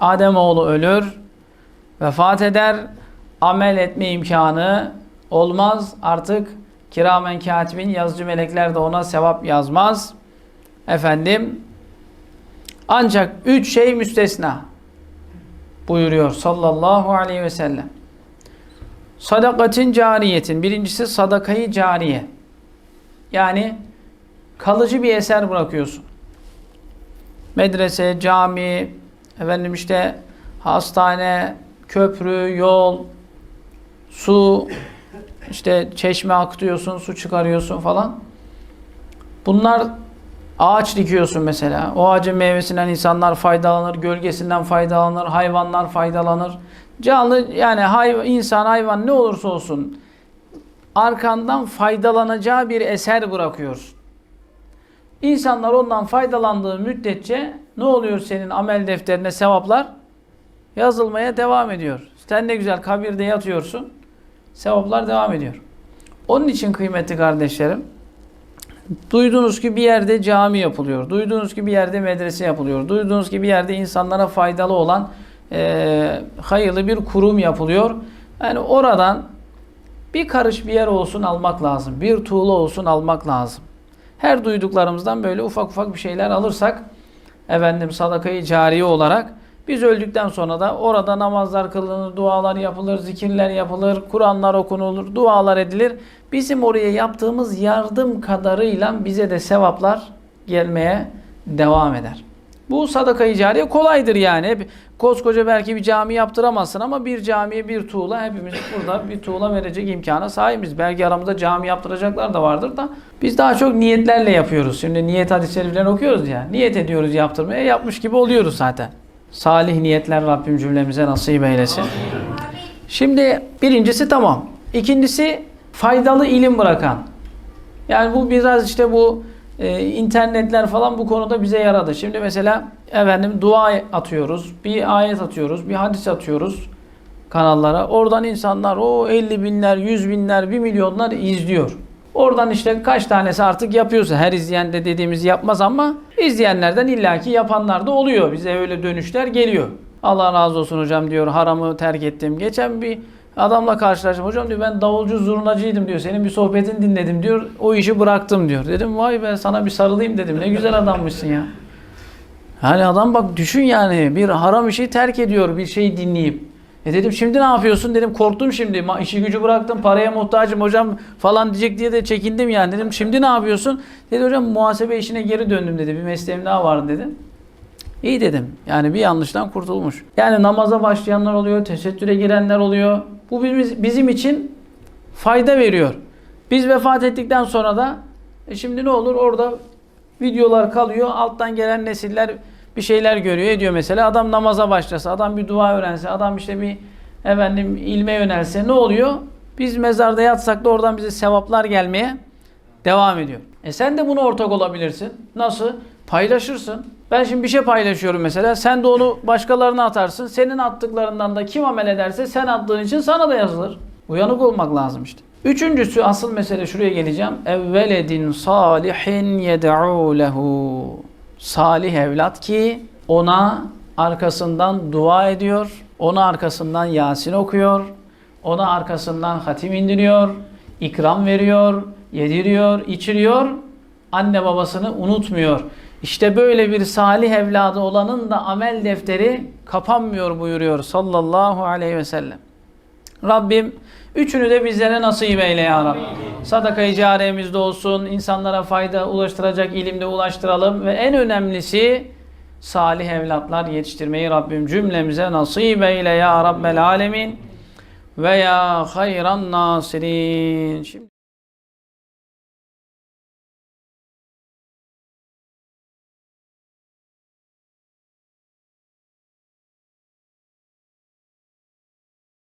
Ademoğlu ölür, vefat eder, amel etme imkanı olmaz. Artık kiramen katibin yazıcı melekler de ona sevap yazmaz. Efendim ancak üç şey müstesna buyuruyor sallallahu aleyhi ve sellem. Sadakatin cariyetin. Birincisi sadakayı cariye. Yani kalıcı bir eser bırakıyorsun. Medrese, cami, efendim işte hastane, köprü, yol, su, işte çeşme akıtıyorsun, su çıkarıyorsun falan. Bunlar ağaç dikiyorsun mesela. O ağacın meyvesinden insanlar faydalanır, gölgesinden faydalanır, hayvanlar faydalanır. Canlı yani hayvan, insan, hayvan ne olursa olsun arkandan faydalanacağı bir eser bırakıyorsun. İnsanlar ondan faydalandığı müddetçe ne oluyor senin amel defterine sevaplar? Yazılmaya devam ediyor. Sen ne güzel kabirde yatıyorsun. Sevaplar devam ediyor. Onun için kıymetli kardeşlerim Duydunuz ki bir yerde cami yapılıyor. Duydunuz ki bir yerde medrese yapılıyor. Duydunuz ki bir yerde insanlara faydalı olan e, hayırlı bir kurum yapılıyor. Yani oradan bir karış bir yer olsun almak lazım. Bir tuğla olsun almak lazım. Her duyduklarımızdan böyle ufak ufak bir şeyler alırsak efendim sadakayı cariye olarak biz öldükten sonra da orada namazlar kılınır, dualar yapılır, zikirler yapılır, Kur'anlar okunulur, dualar edilir. Bizim oraya yaptığımız yardım kadarıyla bize de sevaplar gelmeye devam eder. Bu sadaka-i cariye kolaydır yani. Koskoca belki bir cami yaptıramazsın ama bir camiye bir tuğla hepimiz burada bir tuğla verecek imkana sahibiz. Belki aramızda cami yaptıracaklar da vardır da biz daha çok niyetlerle yapıyoruz. Şimdi niyet hadis-i şeriflerini okuyoruz ya. Niyet ediyoruz yaptırmaya. Yapmış gibi oluyoruz zaten. Salih niyetler Rabbim cümlemize nasip eylesin. Şimdi birincisi tamam. İkincisi faydalı ilim bırakan. Yani bu biraz işte bu e, internetler falan bu konuda bize yaradı. Şimdi mesela efendim dua atıyoruz, bir ayet atıyoruz, bir hadis atıyoruz kanallara. Oradan insanlar o 50 binler, 100 binler, 1 milyonlar izliyor. Oradan işte kaç tanesi artık yapıyorsa her izleyen de dediğimiz yapmaz ama izleyenlerden illaki yapanlar da oluyor. Bize öyle dönüşler geliyor. Allah razı olsun hocam diyor haramı terk ettim. Geçen bir adamla karşılaştım. Hocam diyor ben davulcu zurnacıydım diyor. Senin bir sohbetini dinledim diyor. O işi bıraktım diyor. Dedim vay be sana bir sarılayım dedim. Ne güzel adammışsın ya. Yani adam bak düşün yani bir haram işi terk ediyor bir şey dinleyip. E dedim şimdi ne yapıyorsun dedim korktum şimdi işi gücü bıraktım paraya muhtacım hocam falan diyecek diye de çekindim yani dedim şimdi ne yapıyorsun? Dedi hocam muhasebe işine geri döndüm dedi bir mesleğim daha var dedi. İyi dedim yani bir yanlıştan kurtulmuş. Yani namaza başlayanlar oluyor tesettüre girenler oluyor. Bu bizim, bizim için fayda veriyor. Biz vefat ettikten sonra da e şimdi ne olur orada videolar kalıyor alttan gelen nesiller bir şeyler görüyor ediyor mesela adam namaza başlasa adam bir dua öğrense adam işte bir efendim ilme yönelse ne oluyor? Biz mezarda yatsak da oradan bize sevaplar gelmeye devam ediyor. E sen de buna ortak olabilirsin. Nasıl? Paylaşırsın. Ben şimdi bir şey paylaşıyorum mesela. Sen de onu başkalarına atarsın. Senin attıklarından da kim amel ederse sen attığın için sana da yazılır. Uyanık olmak lazım işte. Üçüncüsü asıl mesele şuraya geleceğim. Evveledin salihin yed'u lehu. Salih evlat ki ona arkasından dua ediyor. Ona arkasından Yasin okuyor. Ona arkasından hatim indiriyor. ikram veriyor. Yediriyor, içiriyor. Anne babasını unutmuyor. İşte böyle bir salih evladı olanın da amel defteri kapanmıyor buyuruyor sallallahu aleyhi ve sellem. Rabbim üçünü de bizlere nasip eyle ya Rabbi. Sadaka-i cariyemizde olsun, insanlara fayda ulaştıracak ilimde ulaştıralım ve en önemlisi salih evlatlar yetiştirmeyi Rabbim cümlemize nasip eyle ya Rabbel alemin ve ya hayran nasirin. Şimdi